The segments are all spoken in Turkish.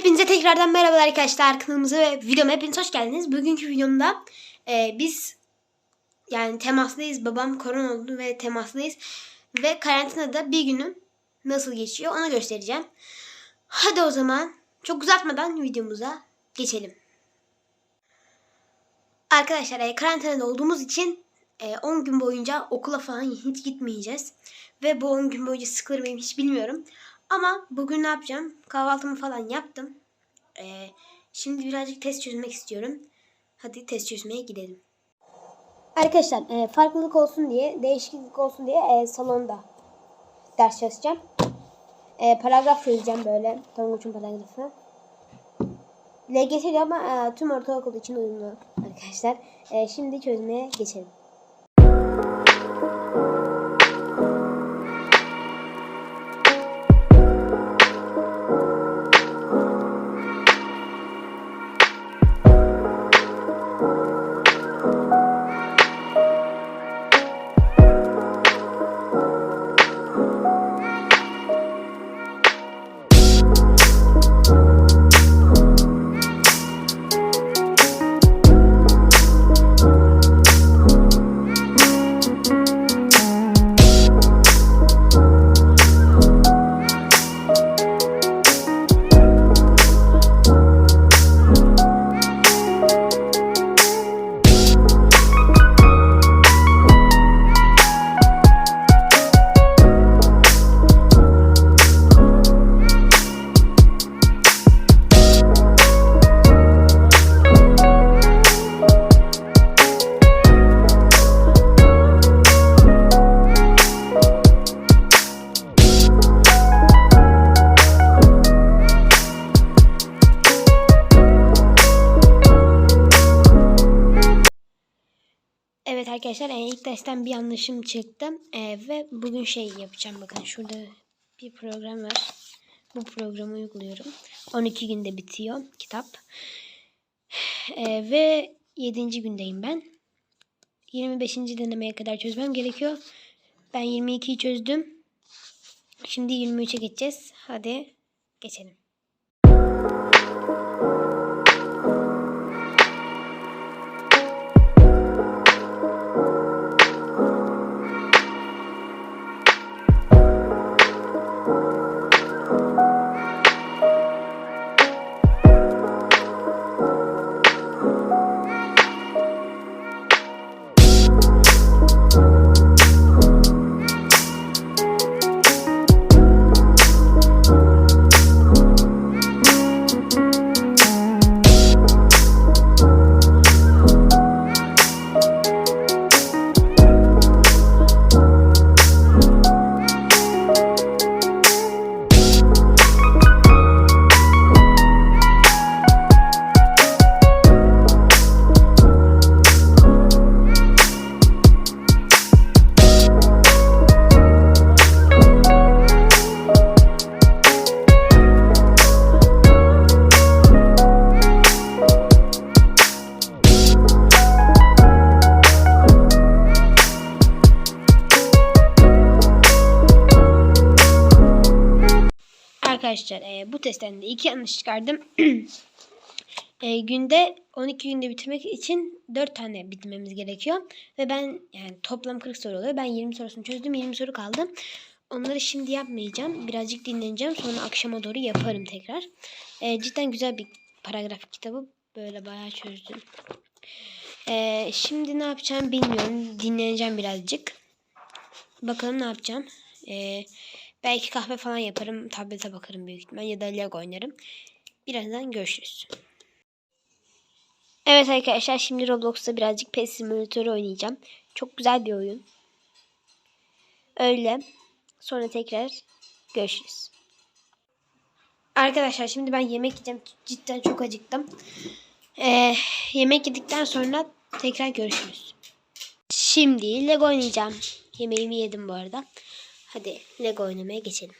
Hepinize tekrardan merhabalar arkadaşlar kanalımıza ve videoma hepiniz hoş geldiniz. Bugünkü videomda e, biz yani temaslıyız. Babam korona oldu ve temaslıyız. Ve karantinada bir günüm nasıl geçiyor onu göstereceğim. Hadi o zaman çok uzatmadan videomuza geçelim. Arkadaşlar e, karantinada olduğumuz için e, 10 gün boyunca okula falan hiç gitmeyeceğiz. Ve bu 10 gün boyunca sıkılır mıyım hiç bilmiyorum. Ama bugün ne yapacağım? Kahvaltımı falan yaptım. Ee, şimdi birazcık test çözmek istiyorum. Hadi test çözmeye gidelim. Arkadaşlar e, farklılık olsun diye, değişiklik olsun diye e, salonda ders çalışacağım. E, paragraf çözeceğim böyle. Tonguç'un paragrafı. LGS ama e, tüm ortaokul için uyumlu arkadaşlar. E, şimdi çözmeye geçelim. Arkadaşlar e, ilk dersten bir yanlışım çıktı E, ve bugün şey yapacağım bakın şurada bir program var. Bu programı uyguluyorum. 12 günde bitiyor kitap. E, ve 7. gündeyim ben. 25. denemeye kadar çözmem gerekiyor. Ben 22'yi çözdüm. Şimdi 23'e geçeceğiz. Hadi geçelim. Yanlış çıkardım. e, günde 12 günde bitirmek için 4 tane bitirmemiz gerekiyor. Ve ben yani toplam 40 soru oluyor. Ben 20 sorusunu çözdüm. 20 soru kaldı. Onları şimdi yapmayacağım. Birazcık dinleneceğim. Sonra akşama doğru yaparım tekrar. E, cidden güzel bir paragraf kitabı. Böyle bayağı çözdüm. E, şimdi ne yapacağım bilmiyorum. Dinleneceğim birazcık. Bakalım ne yapacağım. Eee Belki kahve falan yaparım. Tablete bakarım büyük ihtimal. Ya da Lego oynarım. Birazdan görüşürüz. Evet arkadaşlar şimdi Roblox'ta birazcık Pet Simulator oynayacağım. Çok güzel bir oyun. Öyle. Sonra tekrar görüşürüz. Arkadaşlar şimdi ben yemek yiyeceğim. Cidden çok acıktım. Ee, yemek yedikten sonra tekrar görüşürüz. Şimdi Lego oynayacağım. Yemeğimi yedim bu arada. Hadi Lego oynamaya geçelim.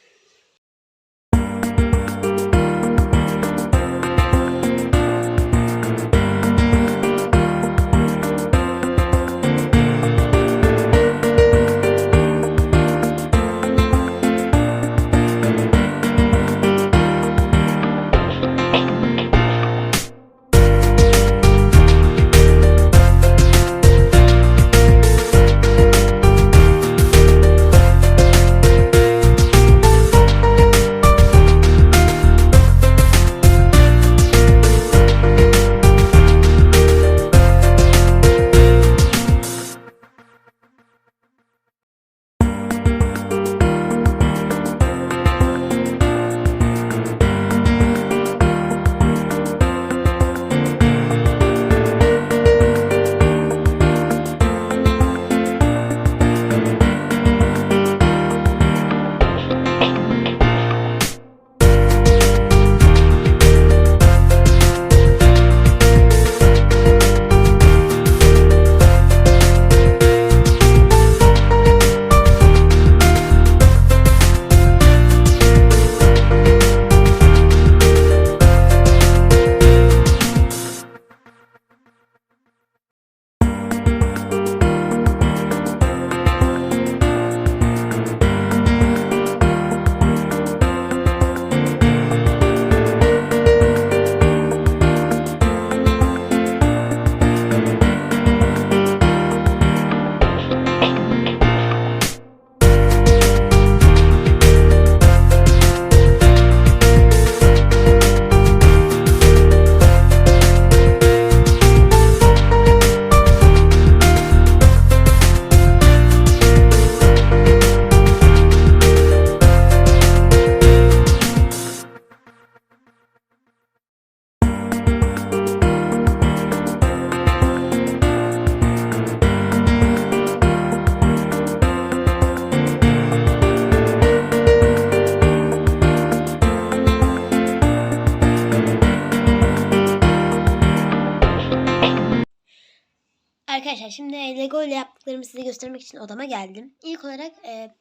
Şimdi Lego ile yaptıklarımı size göstermek için odama geldim. İlk olarak e,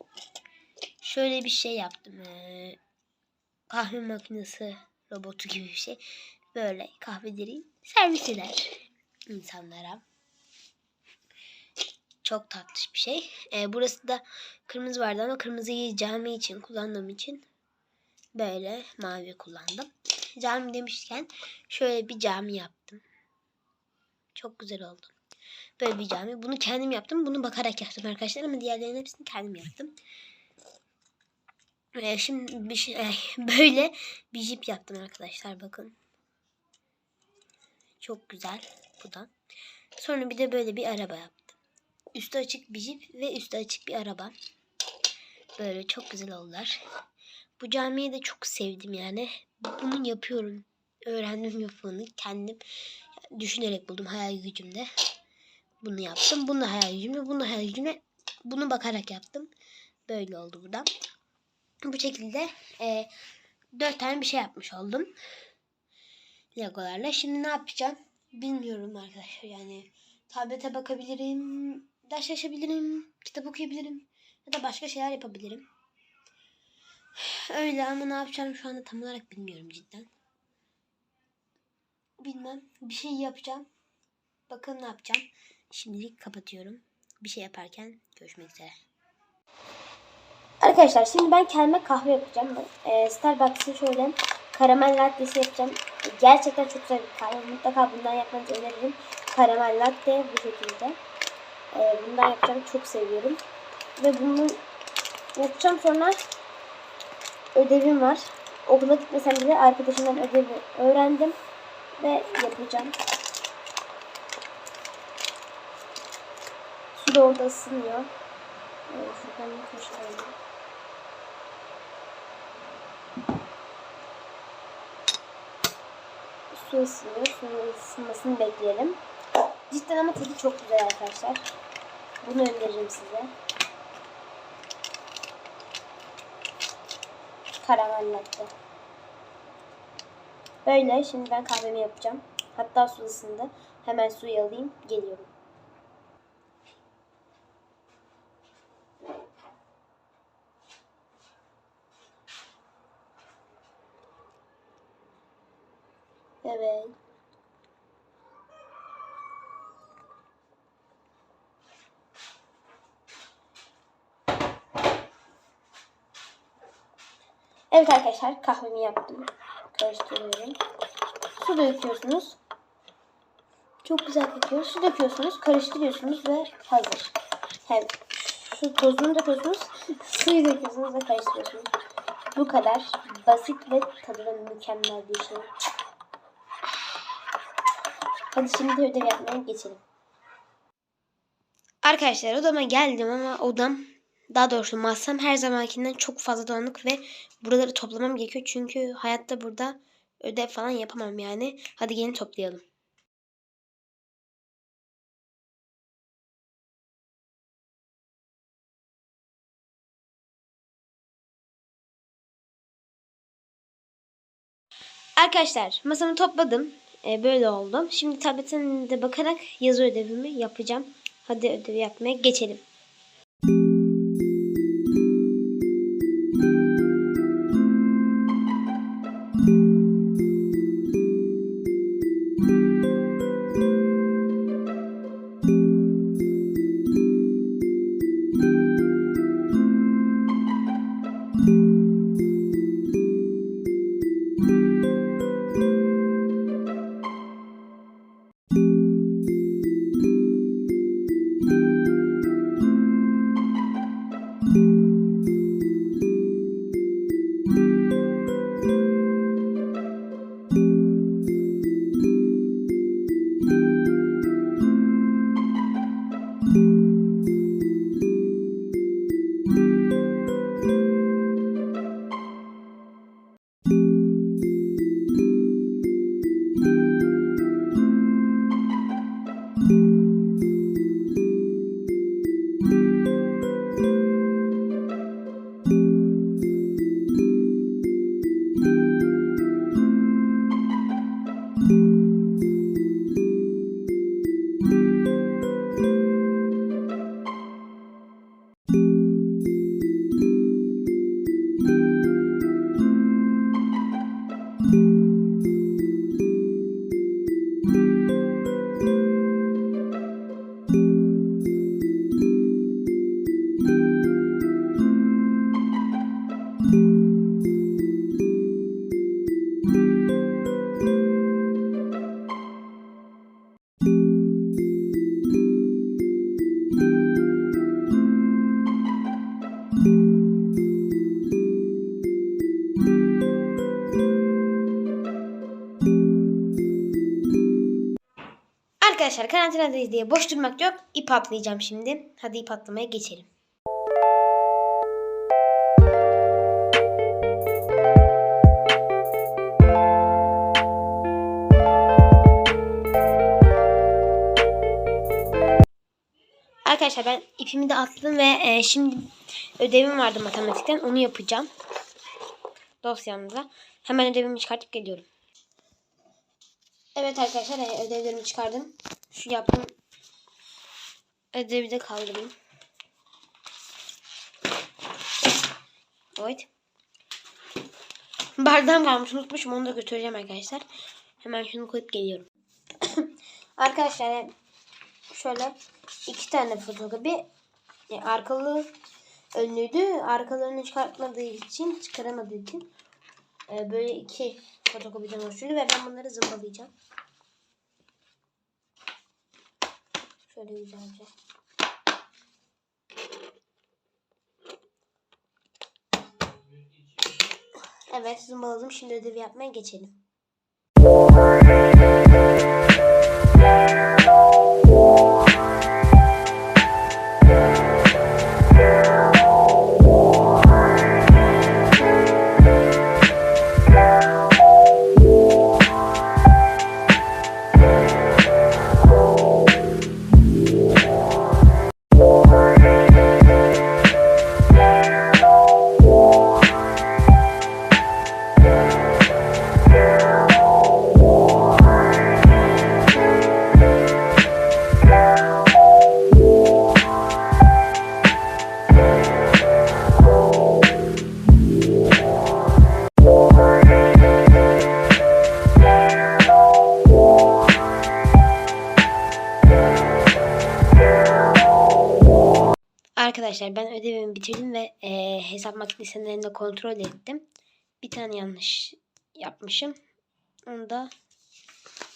şöyle bir şey yaptım. E, kahve makinesi robotu gibi bir şey. Böyle kahveleri servis eder insanlara. Çok tatlış bir şey. E, burası da kırmızı vardı ama kırmızıyı cami için kullandığım için böyle mavi kullandım. Cami demişken şöyle bir cami yaptım. Çok güzel oldu. Böyle bir cami. Bunu kendim yaptım. Bunu bakarak yaptım arkadaşlar ama diğerlerinin hepsini kendim yaptım. Ee, şimdi bir şey, böyle bir jip yaptım arkadaşlar bakın. Çok güzel bu da. Sonra bir de böyle bir araba yaptım. Üstü açık bir jip ve üstü açık bir araba. Böyle çok güzel oldular. Bu camiyi de çok sevdim yani. Bunu yapıyorum. Öğrendim yapımını kendim düşünerek buldum hayal gücümde. Bunu yaptım. Bunu hayal gücümle, bunu hayal gücümle bunu bakarak yaptım. Böyle oldu bu da. Bu şekilde e, 4 tane bir şey yapmış oldum. Legolarla. Şimdi ne yapacağım? Bilmiyorum arkadaşlar. Yani tablete bakabilirim. Ders çalışabilirim. Kitap okuyabilirim. Ya da başka şeyler yapabilirim. Öyle ama ne yapacağım şu anda tam olarak bilmiyorum cidden. Bilmem. Bir şey yapacağım. Bakın ne yapacağım. Şimdilik kapatıyorum. Bir şey yaparken görüşmek üzere. Arkadaşlar şimdi ben kendime kahve yapacağım. Ee, Starbucks'ın şöyle karamel lattesi yapacağım. Gerçekten çok güzel bir kahve. Mutlaka bundan yapmanızı öneririm. Karamel latte bu şekilde. Ee, bundan yapacağım. Çok seviyorum. Ve bunu yapacağım sonra ödevim var. Okula gitmesem bile arkadaşımdan ödevi öğrendim. Ve yapacağım. Su da orada ısınıyor. Ee, şuradan koşalım. Su ısınıyor. Suyun ısınmasını bekleyelim. Cidden ama tadı çok güzel arkadaşlar. Bunu öneririm size. Karamel latte. Böyle şimdi ben kahvemi yapacağım. Hatta su ısındı. Hemen suyu alayım. Geliyorum. Evet. Evet arkadaşlar kahvemi yaptım. Karıştırıyorum. Su döküyorsunuz. Çok güzel kokuyor. Su döküyorsunuz, karıştırıyorsunuz ve hazır. Hem su tozunu döküyorsunuz, suyu döküyorsunuz ve karıştırıyorsunuz. Bu kadar basit ve tadı da mükemmel bir şey. Hadi şimdi de ödev yapmaya geçelim. Arkadaşlar odama geldim ama odam daha doğrusu masam her zamankinden çok fazla dağınık ve buraları toplamam gerekiyor. Çünkü hayatta burada ödev falan yapamam yani. Hadi gelin toplayalım. Arkadaşlar masamı topladım. Ee, böyle oldu. Şimdi tabletimde bakarak yazı ödevimi yapacağım. Hadi ödevi yapmaya geçelim. Karantinadayız diye boş durmak yok. İp atlayacağım şimdi. Hadi ip atlamaya geçelim. Arkadaşlar ben ipimi de atladım ve e, şimdi ödevim vardı matematikten. Onu yapacağım. Dosyamda. Hemen ödevimi çıkartıp geliyorum. Evet arkadaşlar e, ödevlerimi çıkardım. Şu yaptım. Ödevi de kaldırayım. Evet. Bardağım varmış unutmuşum onu da götüreceğim arkadaşlar. Hemen şunu koyup geliyorum. arkadaşlar şöyle iki tane fotokopi e, arkalı önlüydü. Arkalarını çıkartmadığı için çıkaramadığı için e, böyle iki fotokopiden oluşuyordu ve ben bunları zımbalayacağım. Şöyle güzelce. Evet zımbaladım. Şimdi ödevi yapmaya geçelim. Arkadaşlar ben ödevimi bitirdim ve e, hesap makinesinin de kontrol ettim. Bir tane yanlış yapmışım. Onu da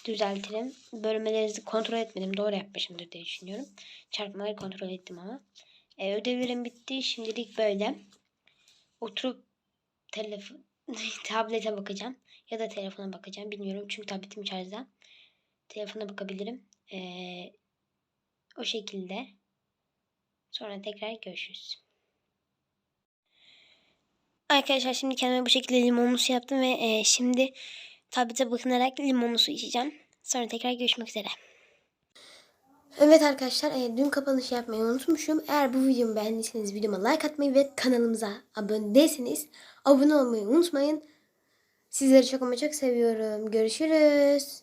düzeltirim. Bölmelerinizi kontrol etmedim. Doğru yapmışımdır diye düşünüyorum. Çarpmaları kontrol ettim ama. E, ödevlerim bitti. Şimdilik böyle. Oturup telefon tablete bakacağım. Ya da telefona bakacağım. Bilmiyorum. Çünkü tabletim şarjda. Telefona bakabilirim. E, o şekilde. Sonra tekrar görüşürüz. Arkadaşlar şimdi kendime bu şekilde limonlu su yaptım ve e, şimdi tablete bakınarak limonlu su içeceğim. Sonra tekrar görüşmek üzere. Evet arkadaşlar e, dün kapanış yapmayı unutmuşum. Eğer bu videomu beğendiyseniz videoma like atmayı ve kanalımıza abone değilseniz abone olmayı unutmayın. Sizleri çok ama çok seviyorum. Görüşürüz.